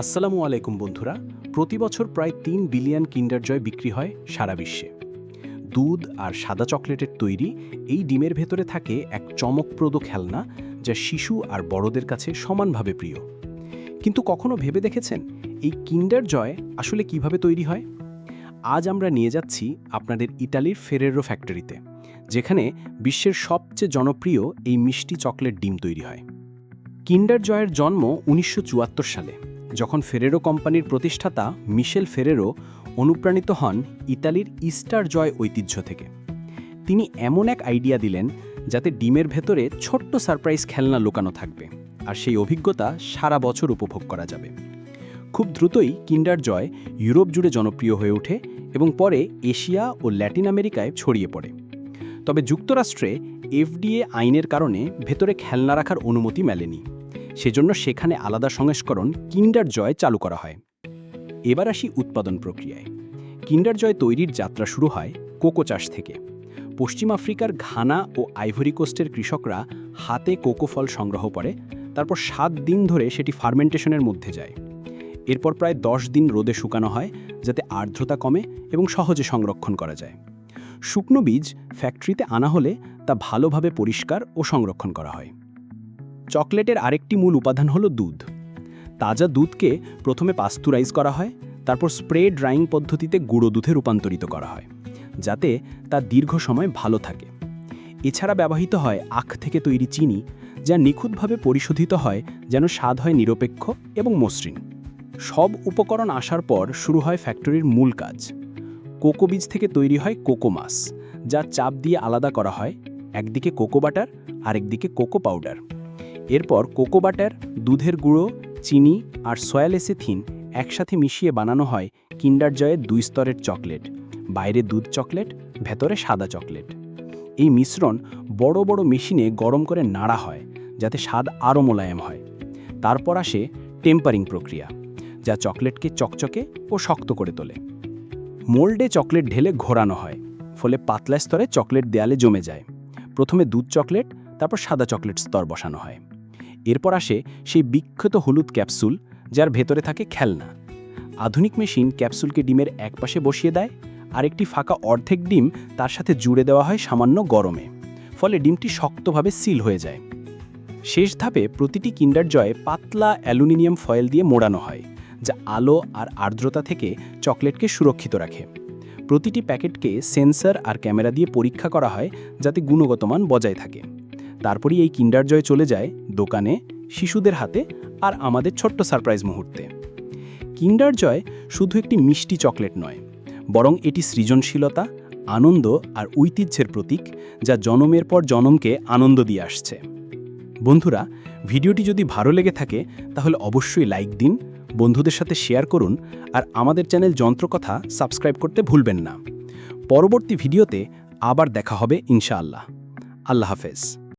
আসসালামু আলাইকুম বন্ধুরা। প্রতি বছর প্রায় তিন বিলিয়ন কিন্ডার জয় বিক্রি হয় সারা বিশ্বে। দুধ আর সাদা চকলেটের তৈরি এই ডিমের ভেতরে থাকে এক চমকপ্রদ খেলনা যা শিশু আর বড়দের কাছে সমানভাবে প্রিয়। কিন্তু কখনো ভেবে দেখেছেন এই কিন্ডার জয় আসলে কীভাবে তৈরি হয়? আজ আমরা নিয়ে যাচ্ছি আপনাদের ইটালির ফেরেরো ফ্যাক্টরিতে, যেখানে বিশ্বের সবচেয়ে জনপ্রিয় এই মিষ্টি চকলেট ডিম তৈরি হয়। কিন্ডার জয়ের জন্ম উনিশশো চুয়াত্তর সালে। যখন ফেরেরো কোম্পানির প্রতিষ্ঠাতা মিশেল ফেরেরো অনুপ্রাণিত হন ইতালির ইস্টার জয় ঐতিহ্য থেকে। তিনি এমন এক আইডিয়া দিলেন যাতে ডিমের ভেতরে ছোট্ট সারপ্রাইজ খেলনা লুকানো থাকবে আর সেই অভিজ্ঞতা সারা বছর উপভোগ করা যাবে। খুব দ্রুতই কিন্ডার জয় ইউরোপ জুড়ে জনপ্রিয় হয়ে ওঠে এবং পরে এশিয়া ও ল্যাটিন আমেরিকায় ছড়িয়ে পড়ে। তবে যুক্তরাষ্ট্রে এফডিএ আইনের কারণে ভেতরে খেলনা রাখার অনুমতি মেলেনি। সেজন্য সেখানে আলাদা সংস্করণ কিন্ডার জয় চালু করা হয়। এবার আসি উৎপাদন প্রক্রিয়ায়। কিন্ডার জয় তৈরির যাত্রা শুরু হয় কোকো চাষ থেকে। পশ্চিম আফ্রিকার ঘানা ও আইভরি কোস্টের কৃষকরা হাতে কোকো ফল সংগ্রহ করে, তারপর সাত দিন ধরে সেটি ফার্মেন্টেশনের মধ্যে যায়। এরপর প্রায় দশ দিন রোদে শুকানো হয় যাতে আর্দ্রতা কমে এবং সহজে সংরক্ষণ করা যায়। শুকনো বীজ ফ্যাক্টরিতে আনা হলে তা ভালোভাবে পরিষ্কার ও সংরক্ষণ করা হয়। চকলেটের আরেকটি মূল উপাদান হলো দুধ। তাজা দুধকে প্রথমে পাস্তুরাইজ করা হয়, তারপর স্প্রে ড্রাইং পদ্ধতিতে গুঁড়ো দুধে রূপান্তরিত করা হয়, যাতে তা দীর্ঘ সময় ভালো থাকে। এছাড়া ব্যবহৃত হয় আখ থেকে তৈরি চিনি, যা নিখুঁতভাবে পরিশোধিত হয় যেন স্বাদ হয় নিরপেক্ষ এবং মসৃণ। সব উপকরণ আসার পর শুরু হয় ফ্যাক্টরির মূল কাজ। কোকো বীজ থেকে তৈরি হয় কোকো মাস যা চাপ দিয়ে আলাদা করা হয়, একদিকে কোকো বাটার, আরেকদিকে কোকো পাউডার। এরপর কোকো বাটার, দুধের গুঁড়ো, চিনি আর সয়ালেসিথিন একসাথে মিশিয়ে বানানো হয় কিন্ডার জয়ের দুই স্তরের চকলেট, বাইরে দুধ চকলেট, ভেতরে সাদা চকলেট। এই মিশ্রণ বড় বড় মেশিনে গরম করে নাড়া হয়, যাতে স্বাদ আরও মোলায়েম হয়। তারপর আসে টেম্পারিং প্রক্রিয়া, যা চকলেটকে চকচকে ও শক্ত করে তোলে। মোল্ডে চকলেট ঢেলে ঘোরানো হয়, ফলে পাতলা স্তরে চকলেট দেয়ালে জমে যায়। প্রথমে দুধ চকলেট, তারপর সাদা চকলেট স্তর বসানো হয়। এরপর আসে সেই বিখ্যাত হলুদ ক্যাপসুল, যার ভেতরে থাকে খেলনা। আধুনিক মেশিন ক্যাপসুলকে ডিমের একপাশে বসিয়ে দেয়, আরেকটি ফাঁকা অর্ধেক ডিম তার সাথে জুড়ে দেওয়া হয় সামান্য গরমে, ফলে ডিমটি শক্তভাবে সিল হয়ে যায়। শেষ ধাপে প্রতিটি কিন্ডার জয়ে পাতলা অ্যালুমিনিয়াম ফয়েল দিয়ে মোড়ানো হয়, যা আলো আর আর্দ্রতা থেকে চকলেটকে সুরক্ষিত রাখে। প্রতিটি প্যাকেটকে সেন্সর আর ক্যামেরা দিয়ে পরীক্ষা করা হয়, যাতে গুণগত মান বজায় থাকে। তারপরই এই কিন্ডার জয় চলে যায় দোকানে, শিশুদের হাতে আর আমাদের ছোট্ট সারপ্রাইজ মুহূর্তে। কিন্ডার জয় শুধু একটি মিষ্টি চকলেট নয়, বরং এটি সৃজনশীলতা, আনন্দ আর ঐতিহ্যের প্রতীক যা জনমের পর জনমকে আনন্দ দিয়ে আসছে। বন্ধুরা, ভিডিওটি যদি ভালো লেগে থাকে, তাহলে অবশ্যই লাইক দিন, বন্ধুদের সাথে শেয়ার করুন আর আমাদের চ্যানেল যন্ত্রকথা সাবস্ক্রাইব করতে ভুলবেন না। পরবর্তী ভিডিওতে আবার দেখা হবে ইনশাআল্লাহ। আল্লাহ হাফেজ।